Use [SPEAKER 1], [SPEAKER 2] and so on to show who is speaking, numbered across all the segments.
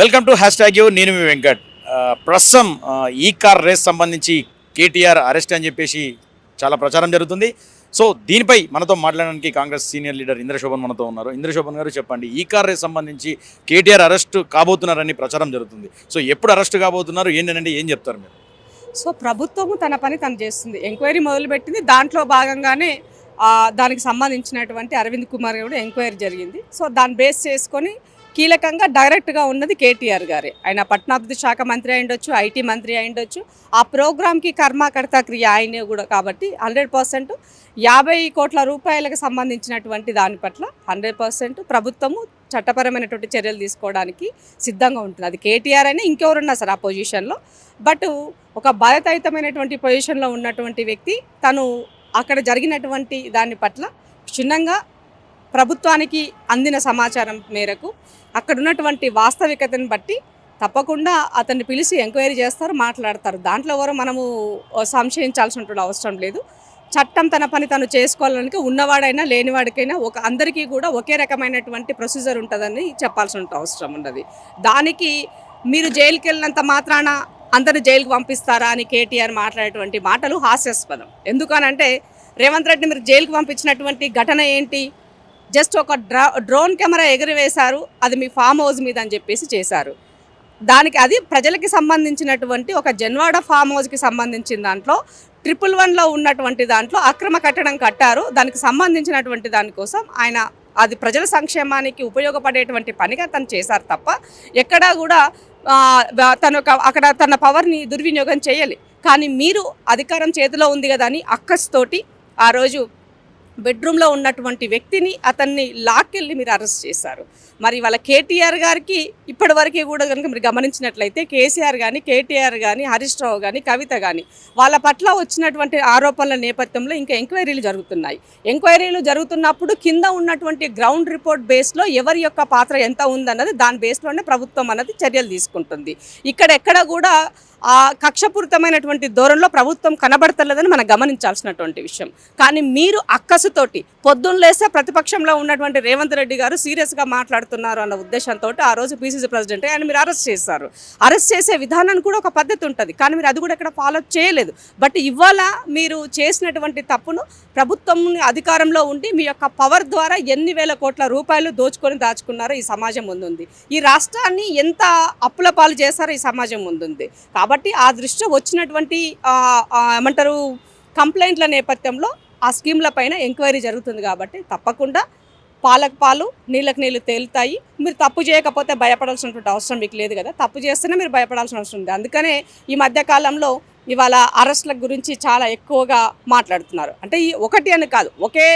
[SPEAKER 1] Welcome to hash tag you. నేను మీ వెంకట్. ప్రస్తుతం ఈ కార్ రేస్ సంబంధించి కేటీఆర్ అరెస్ట్ అని చెప్పేసి చాలా ప్రచారం జరుగుతుంది. సో దీనిపై మనతో మాట్లాడడానికి కాంగ్రెస్ సీనియర్ లీడర్ ఇంద్రశోభన్ మనతో ఉన్నారు. ఇంద్రశోభన్ గారు చెప్పండి ఈ కార్ రేస్ సంబంధించి కేటీఆర్ అరెస్ట్ కాబోతున్నారని ప్రచారం జరుగుతుంది. సో ఎప్పుడు అరెస్ట్ కాబోతున్నారు? ఏంటంటే ఏం చెప్తారు మీరు?
[SPEAKER 2] సో ప్రభుత్వము తన పని తను చేస్తుంది. ఎంక్వైరీ మొదలుపెట్టింది. దాంట్లో భాగంగానే దానికి సంబంధించినటువంటి అరవింద్ కుమార్ కూడా ఎంక్వైరీ జరిగింది. సో దాన్ని బేస్ చేసుకొని కీలకంగా డైరెక్ట్గా ఉన్నది కేటీఆర్ గారే. ఆయన పట్టణాభివృద్ధి శాఖ మంత్రి అయిండొచ్చు ఐటీ మంత్రి అయిండొచ్చు ఆ ప్రోగ్రామ్కి కర్మకర్త క్రియ ఆయనే కూడా కాబట్టి హండ్రెడ్ పర్సెంట్ యాభై కోట్ల రూపాయలకు సంబంధించినటువంటి దాని పట్ల హండ్రెడ్ పర్సెంట్ ప్రభుత్వము చట్టపరమైనటువంటి చర్యలు తీసుకోవడానికి సిద్ధంగా ఉంటుంది. అది కేటీఆర్ అయినా ఇంకెవరున్నా సరే ఆ పొజిషన్లో బట్ ఒక బాధ్యతాయుతమైనటువంటి పొజిషన్లో ఉన్నటువంటి వ్యక్తి తను అక్కడ జరిగినటువంటి దాని పట్ల క్షుణ్ణంగా ప్రభుత్వానికి అందిన సమాచారం మేరకు అక్కడున్నటువంటి వాస్తవికతను బట్టి తప్పకుండా అతన్ని పిలిచి ఎంక్వైరీ చేస్తారు మాట్లాడతారు. దాంట్లో ఎవరు మనము సంశయించాల్సిన అవసరం లేదు. చట్టం తన పని తను చేసుకోవాలని ఉన్నవాడైనా లేనివాడికైనా ఒక అందరికీ కూడా ఒకే రకమైనటువంటి ప్రొసీజర్ ఉంటుందని చెప్పాల్సిన అవసరం ఉన్నది. దానికి మీరు జైలుకి వెళ్ళినంత మాత్రాన అందరు జైలుకి పంపిస్తారా అని కేటీఆర్ మాట్లాడేటువంటి మాటలు హాస్యాస్పదం. ఎందుకనంటే రేవంత్ రెడ్డి మీరు జైలుకి పంపించినటువంటి ఘటన ఏంటి? జస్ట్ ఒక డ్రా డ్రోన్ కెమెరా ఎగురవేశారు అది మీ ఫామ్ హౌస్ మీద అని చెప్పేసి చేశారు. దానికి అది ప్రజలకి సంబంధించినటువంటి ఒక జన్వాడ ఫామ్ హౌస్కి సంబంధించిన దాంట్లో ట్రిపుల్ వన్లో ఉన్నటువంటి దాంట్లో అక్రమ కట్టడం కట్టారు. దానికి సంబంధించినటువంటి దానికోసం ఆయన అది ప్రజల సంక్షేమానికి ఉపయోగపడేటువంటి పనిగా తను చేశారు తప్ప ఎక్కడా కూడా తను ఒక- అక్కడ తన పవర్ని దుర్వినియోగం చేయాలి. కానీ మీరు అధికారం చేతిలో ఉంది కదా అని అక్కస్తోటి ఆ రోజు బెడ్రూమ్లో ఉన్నటువంటి వ్యక్తిని అతన్ని లాక్కెళ్ళి మీరు అరెస్ట్ చేశారు. మరి వాళ్ళ కేటీఆర్ గారికి ఇప్పటివరకు కూడా కనుక మీరు గమనించినట్లయితే కేసీఆర్ కానీ కేటీఆర్ కానీ హరీష్ రావు కానీ కవిత కానీ వాళ్ళ పట్ల వచ్చినటువంటి ఆరోపణల నేపథ్యంలో ఇంకా ఎంక్వైరీలు జరుగుతున్నాయి. ఎంక్వైరీలు జరుగుతున్నప్పుడు కింద ఉన్నటువంటి గ్రౌండ్ రిపోర్ట్ బేస్లో ఎవరి యొక్క పాత్ర ఎంత ఉందన్నది దాని బేస్లోనే ప్రభుత్వం అన్నది చర్యలు తీసుకుంటుంది. ఇక్కడ ఎక్కడ కూడా ఆ కక్షపూరితమైనటువంటి ధోరణిలో ప్రభుత్వం కనబడతలేదని మనం గమనించాల్సినటువంటి విషయం. కానీ మీరు అక్కసుతోటి పొద్దున్న లేస్తే ప్రతిపక్షంలో ఉన్నటువంటి రేవంత్ రెడ్డి గారు సీరియస్గా మాట్లాడుతున్నారు అన్న ఉద్దేశంతో ఆ రోజు పీసీసీ ప్రెసిడెంట్ ఆయన మీరు అరెస్ట్ చేశారు. అరెస్ట్ చేసే విధానానికి కూడా ఒక పద్ధతి ఉంటుంది. కానీ మీరు అది కూడా ఇక్కడ ఫాలో చేయలేదు. బట్ ఇవాళ మీరు చేసినటువంటి తప్పును ప్రభుత్వం అధికారంలో ఉండి మీ యొక్క పవర్ ద్వారా ఎన్ని వేల కోట్ల రూపాయలు దోచుకొని దాచుకున్నారో ఈ సమాజం ముందుంది. ఈ రాష్ట్రాన్ని ఎంత అప్పుల పాలు చేశారో ఈ సమాజం ముందుంది. కాబట్టి కాబట్టి ఆ దృష్ట్యా వచ్చినటువంటి ఏమంటారు కంప్లైంట్ల నేపథ్యంలో ఆ స్కీమ్ల పైన ఎంక్వైరీ జరుగుతుంది కాబట్టి తప్పకుండా పాలకు పాలు నీళ్ళకి నీళ్ళు తేలుతాయి. మీరు తప్పు చేయకపోతే భయపడాల్సినటువంటి అవసరం మీకు లేదు కదా. తప్పు చేస్తేనే మీరు భయపడాల్సిన అవసరం ఉంది. అందుకనే ఈ మధ్యకాలంలో ఇవాళ అరెస్ట్ల గురించి చాలా ఎక్కువగా మాట్లాడుతున్నారు. అంటే ఈ ఒకటి అని కాదు ఒకే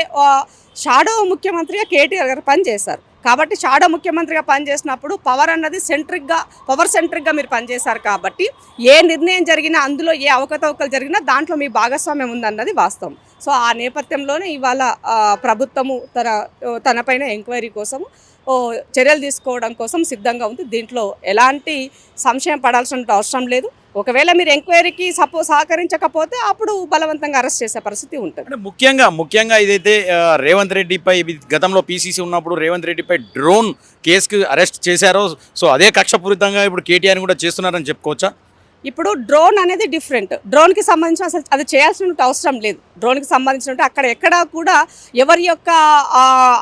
[SPEAKER 2] షాడో ముఖ్యమంత్రిగా కేటీఆర్ గారు పనిచేశారు. కాబట్టి షాడో ముఖ్యమంత్రిగా పనిచేసినప్పుడు పవర్ అన్నది సెంట్రిక్గా పవర్ సెంట్రిక్గా మీరు పనిచేశారు కాబట్టి ఏ నిర్ణయం జరిగినా అందులో ఏ అవకతవకలు జరిగినా దాంట్లో మీ భాగస్వామ్యం ఉందన్నది వాస్తవం. సో ఆ నేపథ్యంలోనే ఇవాళ ప్రభుత్వము తన తనపైన ఎంక్వైరీ కోసము చర్యలు తీసుకోవడం కోసం సిద్ధంగా ఉంది. దీంట్లో ఎలాంటి సంశయం పడాల్సిన అవసరం లేదు. ఒకవేళ మీరు ఎంక్వైరీకి సపో సహకరించకపోతే అప్పుడు బలవంతంగా అరెస్ట్ చేసే పరిస్థితి ఉంటుంది.
[SPEAKER 1] అంటే ముఖ్యంగా ముఖ్యంగా ఇదైతే రేవంత్ రెడ్డిపై ఇది గతంలో పీసీసీ ఉన్నప్పుడు రేవంత్ రెడ్డిపై డ్రోన్ కేసుకు అరెస్ట్ చేశారో. సో అదే కక్షపూరితంగా ఇప్పుడు కేటీఆర్ కూడా చేస్తున్నారని చెప్పుకోవచ్చా?
[SPEAKER 2] ఇప్పుడు డ్రోన్ అనేది డిఫరెంట్. డ్రోన్కి సంబంధించిన అసలు అది చేయాల్సిన అవసరం లేదు. డ్రోన్కి సంబంధించినట్టు అక్కడ ఎక్కడ కూడా ఎవరి యొక్క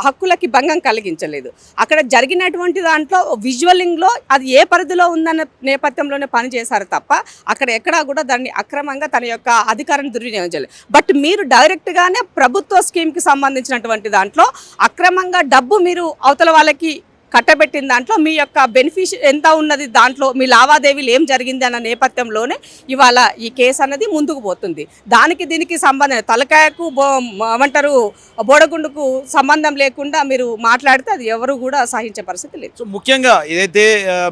[SPEAKER 2] హక్కులకి భంగం కలిగించలేదు. అక్కడ జరిగినటువంటి దాంట్లో విజువలింగ్లో అది ఏ పరిధిలో ఉందన్న నేపథ్యంలోనే పనిచేశారు తప్ప అక్కడ ఎక్కడా కూడా దాన్ని అక్రమంగా తన యొక్క అధికారాన్ని దుర్వినియోగం చేయలేదు. బట్ మీరు డైరెక్ట్గానే ప్రభుత్వ స్కీమ్కి సంబంధించినటువంటి దాంట్లో అక్రమంగా డబ్బు మీరు అవతల వాళ్ళకి కట్టబెట్టిన దాంట్లో మీ యొక్క బెనిఫిష్ ఎంత ఉన్నది దాంట్లో మీ లావాదేవీలు ఏం జరిగింది అన్న నేపథ్యంలోనే ఇవాళ ఈ కేసు అన్నది ముందుకు పోతుంది. దానికి దీనికి సంబంధం తలకాయకు బో ఏమంటారు బోడగుండుకు సంబంధం లేకుండా మీరు మాట్లాడితే అది ఎవరు కూడా సహించే పరిస్థితి లేదు.
[SPEAKER 1] సో ముఖ్యంగా ఏదైతే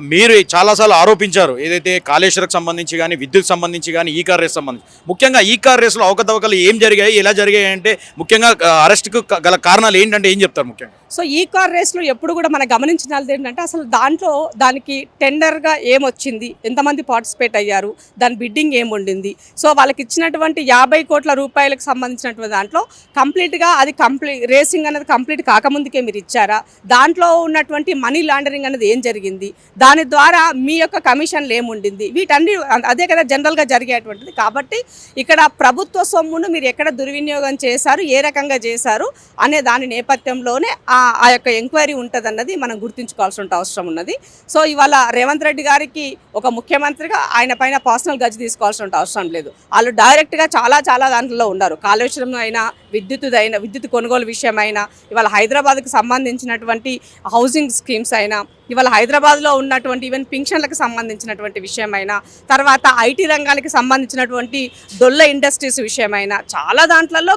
[SPEAKER 1] మీరు చాలాసార్లు ఆరోపించారు ఏదైతే కాళేశ్వరకు సంబంధించి కానీ విద్యుత్ సంబంధించి కానీ ఈ కార్ రేస్ సంబంధించి ముఖ్యంగా ఈ కార్ రేస్లో అవకతవకలు ఏం జరిగాయి ఎలా జరిగాయి అంటే ముఖ్యంగా అరెస్ట్కు క- గల కారణాలు ఏంటంటే ఏం చెప్తారు ముఖ్యంగా?
[SPEAKER 2] సో ఈ కార్ రేస్లో ఎప్పుడు కూడా మనం గమనించాలి ఏంటంటే అసలు దాంట్లో దానికి టెండర్గా ఏమొచ్చింది? ఎంతమంది పార్టిసిపేట్ అయ్యారు? దాని బిడ్డింగ్ ఏముండింది? సో వాళ్ళకి ఇచ్చినటువంటి యాభై కోట్ల రూపాయలకు సంబంధించినటువంటి దాంట్లో కంప్లీట్గా అది కంప్లీట్ రేసింగ్ అనేది కంప్లీట్ కాకముందుకే మీరు ఇచ్చారా? దాంట్లో ఉన్నటువంటి మనీ లాండరింగ్ అనేది ఏం జరిగింది? దాని ద్వారా మీ యొక్క కమిషన్లు ఏముండింది? వీటన్ని అదే కదా జనరల్గా జరిగేటువంటిది. కాబట్టి ఇక్కడ ప్రభుత్వ సొమ్మును మీరు ఎక్కడ దుర్వినియోగం చేశారు? ఏ రకంగా చేశారు? అనే దాని నేపథ్యంలోనే ఆ ఆ యొక్క ఎంక్వైరీ ఉంటుందన్నది మనం గుర్తుంచుకోవాల్సిన అవసరం ఉన్నది. సో ఇవాళ రేవంత్ రెడ్డి గారికి ఒక ముఖ్యమంత్రిగా ఆయన పైన పర్సనల్ గజ్ తీసుకోవాల్సిన అవసరం లేదు. వాళ్ళు డైరెక్ట్గా చాలా చాలా దాంట్లో ఉన్నారు. కాళేశ్వరం అయినా విద్యుత్ విద్యుత్ కొనుగోలు విషయమైనా ఇవాళ హైదరాబాద్కు సంబంధించినటువంటి హౌసింగ్ స్కీమ్స్ అయినా ఇవాళ హైదరాబాద్లో ఉన్నటువంటి ఈవెన్ పింఛన్లకు సంబంధించినటువంటి విషయమైనా తర్వాత ఐటీ రంగానికి సంబంధించినటువంటి డొల్ల ఇండస్ట్రీస్ విషయమైనా చాలా దాంట్లలో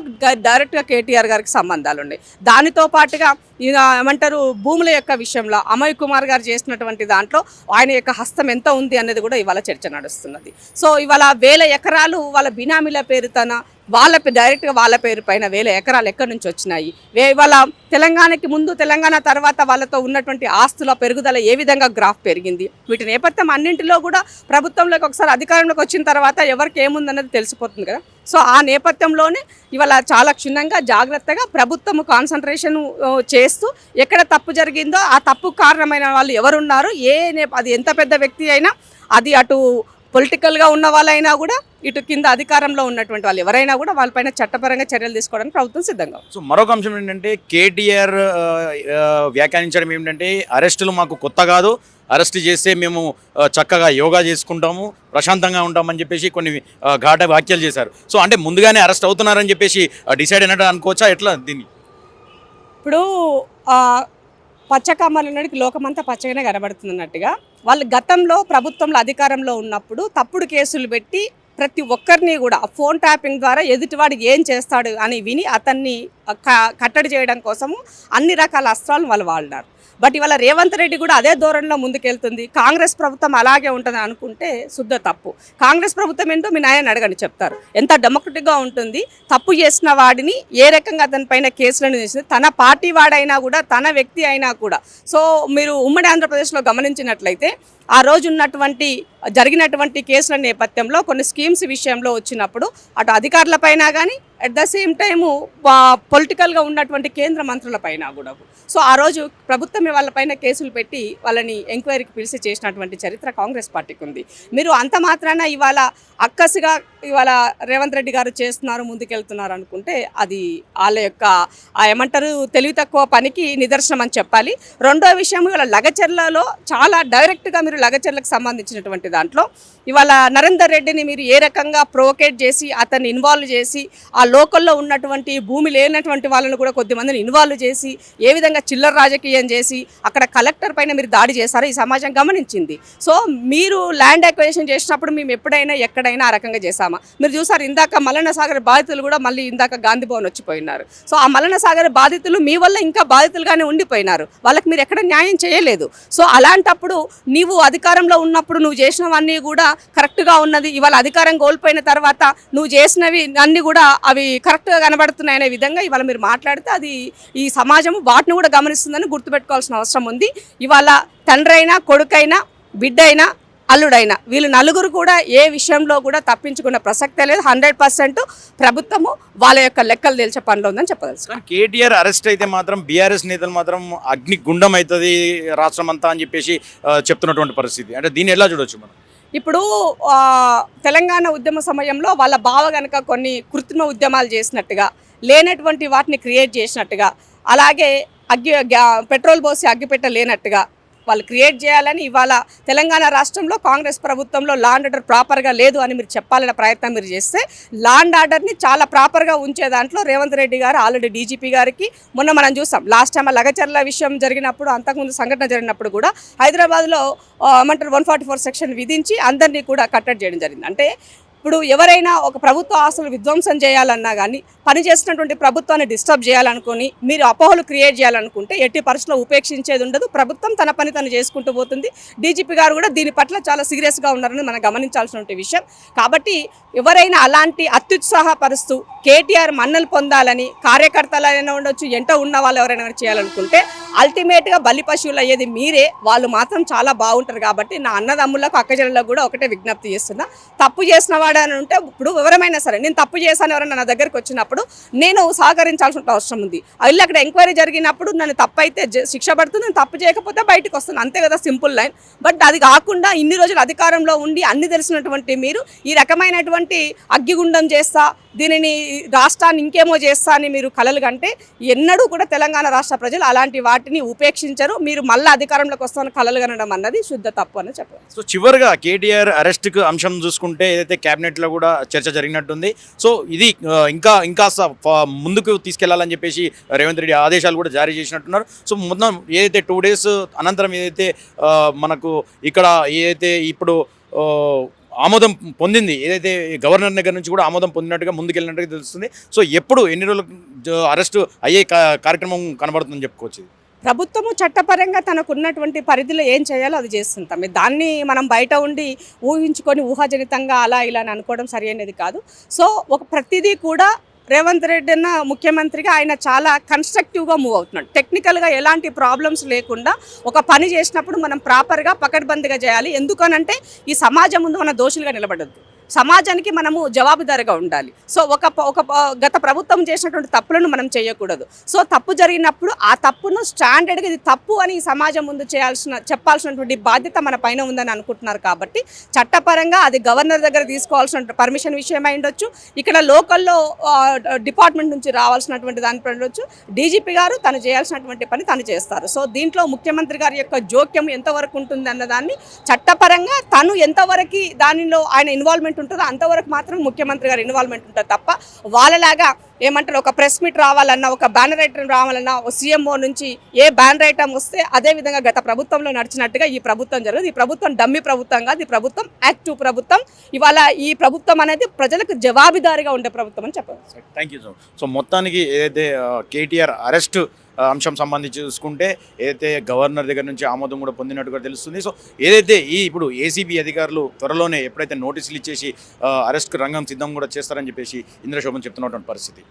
[SPEAKER 2] డైరెక్ట్గా కేటీఆర్ గారికి సంబంధాలు ఉన్నాయి దానితో పాటుగా ఇక ఏమంటారు భూముల యొక్క విషయంలో అమయ్ కుమార్ గారు చేసినటువంటి దాంట్లో ఆయన యొక్క హస్తం ఎంత ఉంది అనేది కూడా ఇవాళ చర్చ నడుస్తున్నది. సో ఇవాళ వేల ఎకరాలు వాళ్ళ బినామీల పేరు తన వాళ్ళ పే- డైరెక్ట్గా వాళ్ళ పేరు పైన వేల ఎకరాలు ఎక్కడి నుంచి వచ్చినాయి? వే ఇవాళ తెలంగాణకి ముందు తెలంగాణ తర్వాత వాళ్ళతో ఉన్నటువంటి ఆస్తుల పెరుగుదల ఏ విధంగా గ్రాఫ్ పెరిగింది? వీటి నేపథ్యం అన్నింటిలో కూడా ప్రభుత్వంలోకి ఒకసారి అధికారంలోకి వచ్చిన తర్వాత ఎవరికి ఏముందన్నది తెలిసిపోతుంది కదా? సో ఆ నేపథ్యంలోనే ఇవాళ చాలా క్షుణ్ణంగా జాగ్రత్తగా ప్రభుత్వం కాన్సన్ట్రేషన్ చేస్తూ ఎక్కడ తప్పు జరిగిందో ఆ తప్పు కారణమైన వాళ్ళు ఎవరున్నారు? ఏ అది ఎంత పెద్ద వ్యక్తి అయినా అది అటు పొలిటికల్గా ఉన్న వాళ్ళైనా కూడా ఇటు కింద అధికారంలో ఉన్నటువంటి వాళ్ళు ఎవరైనా కూడా వాళ్ళపైన చట్టపరంగా చర్యలు తీసుకోవడానికి ప్రభుత్వం సిద్ధంగా.
[SPEAKER 1] సో మరొక అంశం ఏంటంటే కేటీఆర్ వ్యాఖ్యానించడం ఏంటంటే అరెస్టులు మాకు కొత్త కాదు. అరెస్ట్ చేస్తే మేము చక్కగా యోగా చేసుకుంటాము ప్రశాంతంగా ఉంటామని చెప్పేసి కొన్ని ఘాట వ్యాఖ్యలు చేశారు. సో అంటే ముందుగానే అరెస్ట్ అవుతున్నారని చెప్పేసి డిసైడ్ అయినట్టు అనుకోవచ్చా? ఎట్లా దీన్ని?
[SPEAKER 2] ఇప్పుడు ఆ, పచ్చకమ్మలకి లోకమంతా పచ్చగానే కనబడుతుంది అన్నట్టుగా. వాళ్ళు గతంలో ప్రభుత్వంలో అధికారంలో ఉన్నప్పుడు తప్పుడు కేసులు పెట్టి ప్రతి ఒక్కరిని కూడా ఫోన్ ట్యాపింగ్ ద్వారా ఎదుటివాడు ఏం చేస్తాడు అని విని అతన్ని కట్టడి చేయడం కోసము అన్ని రకాల అస్త్రాలను వాళ్ళు వాడినారు. బట్ ఇవాళ రేవంత్ రెడ్డి కూడా అదే ధోరణిలో ముందుకెళ్తుంది. కాంగ్రెస్ ప్రభుత్వం అలాగే ఉంటుంది అనుకుంటే శుద్ధ తప్పు. కాంగ్రెస్ ప్రభుత్వం ఏంటో మీ నాయన అడగండి చెప్తారు. ఎంత డెమోక్రటిక్గా ఉంటుంది తప్పు చేసిన వాడిని ఏ రకంగా అతని పైన కేసులను చేసింది తన పార్టీ వాడైనా కూడా తన వ్యక్తి అయినా కూడా. సో మీరు ఉమ్మడి ఆంధ్రప్రదేశ్లో గమనించినట్లయితే ఆ రోజు ఉన్నటువంటి జరిగినటువంటి కేసుల నేపథ్యంలో కొన్ని స్కీమ్స్ విషయంలో వచ్చినప్పుడు అటు అధికారులపైన కానీ అట్ ద సేమ్ టైము పొలిటికల్గా ఉన్నటువంటి కేంద్ర మంత్రులపైన కూడా. సో ఆ రోజు ప్రభుత్వమే వాళ్ళపైన కేసులు పెట్టి వాళ్ళని ఎంక్వైరీకి పిలిచి చేసినటువంటి చరిత్ర కాంగ్రెస్ పార్టీకి ఉంది. మీరు అంత మాత్రాన ఇవాళ అక్కసుగా ఇవాళ రేవంత్ రెడ్డి గారు చేస్తున్నారు ముందుకెళ్తున్నారు అనుకుంటే అది వాళ్ళ యొక్క ఏమంటారు తెలివి తక్కువ పనికి నిదర్శనం అని చెప్పాలి. రెండో విషయం ఇవాళ లగచర్లలో చాలా డైరెక్ట్గా మీరు లగచర్లకు సంబంధించినటువంటి దాంట్లో ఇవాళ నరేందర్ రెడ్డిని మీరు ఏ రకంగా ప్రొవోకేట్ చేసి అతన్ని ఇన్వాల్వ్ చేసి ఆ లోకల్లో ఉన్నటువంటి భూమి లేనటువంటి వాళ్ళని కూడా కొద్దిమందిని ఇన్వాల్వ్ చేసి ఏ విధంగా చిల్లర రాజకీయం చేసి అక్కడ కలెక్టర్ పైన మీరు దాడి చేశారో ఈ సమాజం గమనించింది. సో మీరు ల్యాండ్ అక్వేషన్ చేసినప్పుడు మేము ఎప్పుడైనా ఎక్కడైనా ఆ రకంగా చేశామా? మీరు చూసారు ఇందాక మలన సాగర్ బాధితులు కూడా మళ్ళీ ఇందాక గాంధీ భవన్ వచ్చిపోయినారు. సో ఆ మలన సాగర్ బాధితులు మీ వల్ల ఇంకా బాధితులుగానే ఉండిపోయినారు. వాళ్ళకి మీరు ఎక్కడ న్యాయం చేయలేదు. సో అలాంటప్పుడు నీవు అధికారంలో ఉన్నప్పుడు నువ్వు చేసినవన్నీ కూడా కరెక్ట్గా ఉన్నది. ఇవాళ అధికారం కోల్పోయిన తర్వాత నువ్వు చేసినవి అన్నీ కూడా అవి కరెక్ట్గా కనబడుతున్నాయి అనే విధంగా ఇవాళ మీరు మాట్లాడితే అది ఈ సమాజం వాటిని కూడా గమనిస్తుందని గుర్తుపెట్టుకోవాల్సిన అవసరం ఉంది. ఇవాళ తండ్రి అయినా కొడుకైనా బిడ్డ అయినా అల్లుడైనా వీళ్ళు నలుగురు కూడా ఏ విషయంలో కూడా తప్పించుకున్న ప్రసక్తే లేదు. హండ్రెడ్ పర్సెంట్ ప్రభుత్వము వాళ్ళ యొక్క లెక్కలు తెలిసే పనిలో ఉందని చెప్పదలుచు
[SPEAKER 1] కేటీఆర్ అరెస్ట్ అయితే మాత్రం బీఆర్ఎస్ నేతలు మాత్రం అగ్ని గుండం అవుతుంది రాష్ట్రం అంతా అని చెప్పేసి చెప్తున్నటువంటి పరిస్థితి. అంటే దీన్ని ఎలా చూడొచ్చు మనం?
[SPEAKER 2] ఇప్పుడు తెలంగాణ ఉద్యమ సమయంలో వాళ్ళ బావ గనక కొన్ని కృత్రిమ ఉద్యమాలు చేసినట్టుగా లేనటువంటి వాటిని క్రియేట్ చేసినట్టుగా అలాగే అగ్గి గ్యా- పెట్రోల్ పోసి అగ్గిపెట్ట లేనట్టుగా వాళ్ళు క్రియేట్ చేయాలని ఇవాళ తెలంగాణ రాష్ట్రంలో కాంగ్రెస్ ప్రభుత్వంలో లాండ్ ఆర్డర్ ప్రాపర్గా లేదు అని మీరు చెప్పాలనే ప్రయత్నం మీరు చేస్తే లాండ్ ఆర్డర్ని చాలా ప్రాపర్గా ఉంచే దాంట్లో రేవంత్ రెడ్డి గారు ఆల్రెడీ డీజీపీ గారికి మొన్న మనం చూసాం. లాస్ట్ టైం లగచర్ల విషయం జరిగినప్పుడు అంతకుముందు సంఘటన జరిగినప్పుడు కూడా హైదరాబాద్లో ఏమంటారు వన్ ఫార్టీ ఫోర్ సెక్షన్ విధించి అందరినీ కూడా కట్టడి చేయడం జరిగింది. అంటే ఇప్పుడు ఎవరైనా ఒక ప్రభుత్వ ఆస్తులు విధ్వంసం చేయాలన్నా కానీ పనిచేస్తున్నటువంటి ప్రభుత్వాన్ని డిస్టర్బ్ చేయాలనుకుని మీరు అపోహలు క్రియేట్ చేయాలనుకుంటే ఎట్టి పరిస్థితుల్లో ఉపేక్షించేది ఉండదు. ప్రభుత్వం తన పని తను చేసుకుంటూ పోతుంది. డీజీపీ గారు కూడా దీని పట్ల చాలా సీరియస్గా ఉన్నారని మనం గమనించాల్సిన విషయం. కాబట్టి ఎవరైనా అలాంటి అత్యుత్సాహపరుస్తూ కేటీఆర్ మన్నలు పొందాలని కార్యకర్తలైనా ఉండొచ్చు ఎంట ఉన్న వాళ్ళు ఎవరైనా చేయాలనుకుంటే అల్టిమేట్గా బలి పశువులు అయ్యేది మీరే. వాళ్ళు మాత్రం చాలా బాగుంటారు కాబట్టి నా అన్నదమ్ములకు అక్కజనులకు కూడా ఒకటే విజ్ఞప్తి చేస్తున్నా. తప్పు చేసిన వాడు ఉంటే ఇప్పుడు వివరమైనా సరే నేను తప్పు చేశాను ఎవరైనా నా దగ్గరికి వచ్చినప్పుడు నేను సహకరించాల్సిన అవసరం ఉంది. వెళ్ళి అక్కడ ఎంక్వైరీ జరిగినప్పుడు నన్ను తప్పు అయితే జ- శిక్ష పడుతుంది నేను తప్పు చేయకపోతే బయటకు వస్తాను. అంతే కదా సింపుల్ లైన్. బట్ అది కాకుండా ఇన్ని రోజులు అధికారంలో ఉండి అన్ని తెలిసినటువంటి మీరు ఈ రకమైనటువంటి అగ్గిగుండం చేస్తా దీనిని రాష్ట్రాన్ని ఇంకేమో చేస్తా అని మీరు కలలు కంటే ఎన్నడూ కూడా తెలంగాణ రాష్ట్ర ప్రజలు అలాంటి వాటిని ఉపేక్షించరు. మీరు మళ్ళీ అధికారంలోకి వస్తాను కలలు కనడం అన్నది శుద్ధ తప్పు అని చెప్పారు
[SPEAKER 1] సో చివరిగా కేటీఆర్ అరెస్ట్కు అంశం చూసుకుంటే ఏదైతే క్యాబినెట్లో కూడా చర్చ జరిగినట్టుంది. సో ఇది ఇంకా ఇంకా ముందుకు తీసుకెళ్ళాలని చెప్పేసి రేవంత్ రెడ్డి ఆదేశాలు కూడా జారీ చేసినట్టున్నారు. సో మొత్తం ఏదైతే టూ డేస్ అనంతరం ఏదైతే మనకు ఇక్కడ ఏదైతే ఇప్పుడు ఆమోదం పొందింది ఏదైతే గవర్నర్ దగ్గర నుంచి కూడా ఆమోదం పొందినట్టుగా ముందుకెళ్ళినట్టుగా తెలుస్తుంది. సో ఎప్పుడు ఎన్ని రోజులు అరెస్ట్ అయ్యే కార్యక్రమం కనబడుతుందని చెప్పుకోవచ్చు
[SPEAKER 2] ప్రభుత్వము చట్టపరంగా తనకు ఉన్నటువంటి పరిధిలో ఏం చేయాలో అది చేస్తుంటాం. దాన్ని మనం బయట ఉండి ఊహించుకొని ఊహాజనితంగా అలా ఇలా అని అనుకోవడం సరైనది కాదు. సో ఒక ప్రతిదీ కూడా రేవంత్ రెడ్డి అన్న ముఖ్యమంత్రిగా ఆయన చాలా కన్స్ట్రక్టివ్గా మూవ్ అవుతున్నాడు. టెక్నికల్గా ఎలాంటి ప్రాబ్లమ్స్ లేకుండా ఒక పని చేసినప్పుడు మనం ప్రాపర్గా పకడ్బందీగా చేయాలి. ఎందుకనంటే ఈ సమాజం ముందు మన దోషులుగా నిలబడద్దు. సమాజానికి మనము జవాబుదారిగా ఉండాలి. సో ఒక ఒక గత ప్రభుత్వం చేసినటువంటి తప్పులను మనం చేయకూడదు. సో తప్పు జరిగినప్పుడు ఆ తప్పును స్టాండర్డ్గా ఇది తప్పు అని ఈ సమాజం ముందు చేయాల్సిన చెప్పాల్సినటువంటి బాధ్యత మన పైన ఉందని అనుకుంటున్నారు కాబట్టి చట్టపరంగా అది గవర్నర్ దగ్గర తీసుకోవాల్సిన పర్మిషన్ విషయం ఉండొచ్చు. ఇక్కడ లోకల్లో డిపార్ట్మెంట్ నుంచి రావాల్సినటువంటి దానిపై ఉండొచ్చు. డీజీపీ గారు తను చేయాల్సినటువంటి పని తను చేస్తారు. సో దీంట్లో ముఖ్యమంత్రి గారి యొక్క జోక్యం ఎంతవరకు ఉంటుంది అన్నదాన్ని చట్టపరంగా తను ఎంతవరకు దానిలో ఆయన ఇన్వాల్వ్మెంట్ ఉంటుందో అంతవరకు మాత్రం ముఖ్యమంత్రి గారి ఇన్వాల్వ్మెంట్ ఉంటుంది తప్ప వాళ్ళలాగా ఏమంటారు ఒక ప్రెస్ మీట్ రావాలన్నా ఒక బ్యానర్ ఐటమ్ రావాలన్నా ఒక సీఎంఓ నుంచి ఏ బ్యానర్ ఐటమ్ వస్తే అదే విధంగా గత ప్రభుత్వంలో నడిచినట్టుగా ఈ ప్రభుత్వం జరగదు ఈ ప్రభుత్వం డమ్మి ప్రభుత్వం కాదు ఈ ప్రభుత్వం యాక్టివ్ ప్రభుత్వం. ఇవాళ ఈ ప్రభుత్వం అనేది ప్రజలకు జవాబుదారీగా ఉండే ప్రభుత్వం అని చెప్పవచ్చు.
[SPEAKER 1] థ్యాంక్ యూ సో సో మొత్తానికి ఏదైతే కేటీఆర్ అరెస్ట్ అంశం సంబంధించి చూసుకుంటే ఏదైతే గవర్నర్ దగ్గర నుంచి ఆమోదం కూడా పొందినట్టుగా తెలుస్తుంది. సో ఏదైతే ఈ ఇప్పుడు ఏసీబీ అధికారులు త్వరలోనే ఎప్పుడైతే నోటీసులు ఇచ్చేసి అరెస్ట్ రంగం సిద్ధం కూడా చేస్తారని చెప్పేసి ఇంద్రశోభన్ చెప్తున్నటువంటి పరిస్థితి.